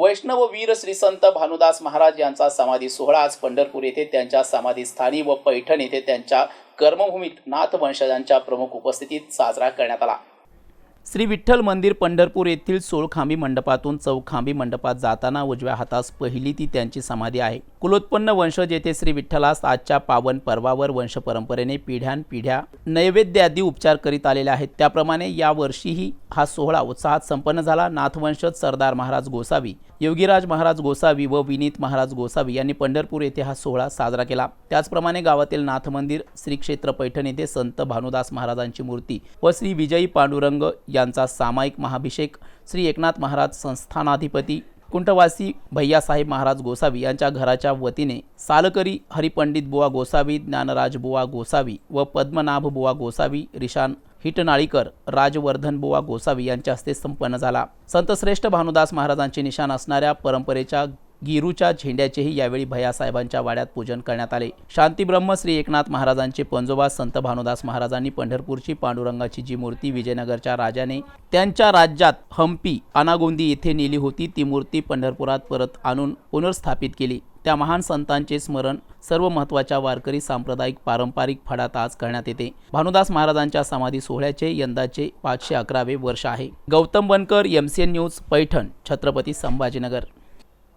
वैष्णव वीर श्री संत भानुदास महाराज यांचा समाधी सोहळा आज पंढरपूर येथे त्यांच्या समाधीस्थानी व पैठण येथे त्यांच्या कर्मभूमीत नाथ वंशजांच्या प्रमुख उपस्थितीत साजरा करण्यात आला. श्री विठ्ठल मंदिर पंढरपूर येथील सोळखांबी मंडपातून चौखांबी मंडपात जाताना उजव्या हातास पहिली ती त्यांची समाधी आहे. कुलोत्पन्न वंशज येथे श्री विठ्ठलास आजच्या पावन पर्वावर वंशपरंपरेने पिढ्यानपिढ्या नैवेद्य आदी उपचार करीत आलेले आहेत. त्याप्रमाणे यावर्षीही हा सोहळा उत्साहात संपन्न झाला. नाथवंशज सरदार महाराज गोसावी योगीराज महाराज गोसावी व विनीत महाराज गोसावी यांनी पंढरपूर येथे हा सोहळा साजरा केला. त्याचप्रमाणे गावातील नाथ मंदिर श्री क्षेत्र पैठण येथे संत भानुदास महाराजांची मूर्ती व श्री विजयी पांडुरंग यांचा सामायिक महाभिषेक श्री एकनाथ महाराज संस्थानाधिपती कुंटवासी भैयासाहेब महाराज गोसावी यांच्या घराच्या वतीने सालकरी हरिपंडित बुवा गोसावी ज्ञानराज बुवा गोसावी व पद्मनाभ बुवा गोसावी रिशान हिटनाळीकर राजवर्धन बुवा गोसावी यांच्या हस्ते संपन्न झाला. संतश्रेष्ठ भानुदास महाराजांचे निशाण असणाऱ्या परंपरेच्या गिरूच्या झेंड्याचेही यावेळी भैयासाहेबांच्या वाड्यात पूजन करण्यात आले. शांतीब्रह्म श्री एकनाथ महाराजांचे पंजोबा संत भानुदास महाराजांनी पंढरपूरची पांडुरंगाची जी मूर्ती विजयनगरच्या राजाने त्यांच्या राज्यात हम्पी अनागोंदी येथे नेली होती ती मूर्ती पंढरपुरात परत आणून पुनर्स्थापित केली. त्या महान संतांचे स्मरण सर्व महत्त्वाच्या वारकरी सांप्रदायिक पारंपरिक फडात आज करण्यात येते. भानुदास महाराजांच्या समाधी सोहळ्याचे यंदाचे पाचशे अकरावे वर्ष आहे. Gautam Bankar M C N news Paithan Chhatrapati Sambhajinagar.